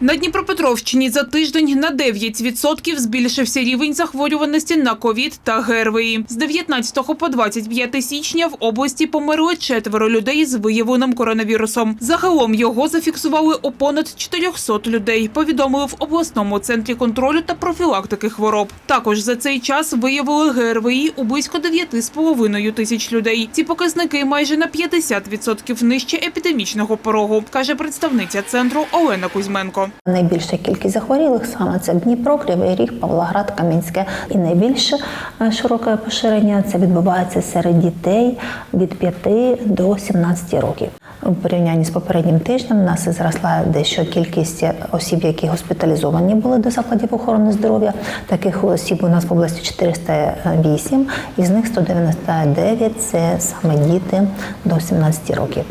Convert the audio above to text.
На Дніпропетровщині за тиждень на 9% збільшився рівень захворюваності на ковід та ГРВІ. З 19 по 25 січня в області померли четверо людей з виявленим коронавірусом. Загалом його зафіксували у понад 400 людей, повідомили в обласному центрі контролю та профілактики хвороб. Також за цей час виявили ГРВІ у близько 9,5 тисяч людей. Ці показники майже на 50% нижче епідемічного порогу, каже представниця центру Олена Кузьменко. Найбільша кількість захворілих саме це Дніпро, Кривий Ріг, Павлоград, Кам'янське. І найбільше е, широке поширення це відбувається серед дітей від 5 до 17 років. У порівнянні з попереднім тижнем у нас зросла дещо кількість осіб, які госпіталізовані були до закладів охорони здоров'я. Таких осіб у нас в області 408, із них 199 – це саме діти до 17 років.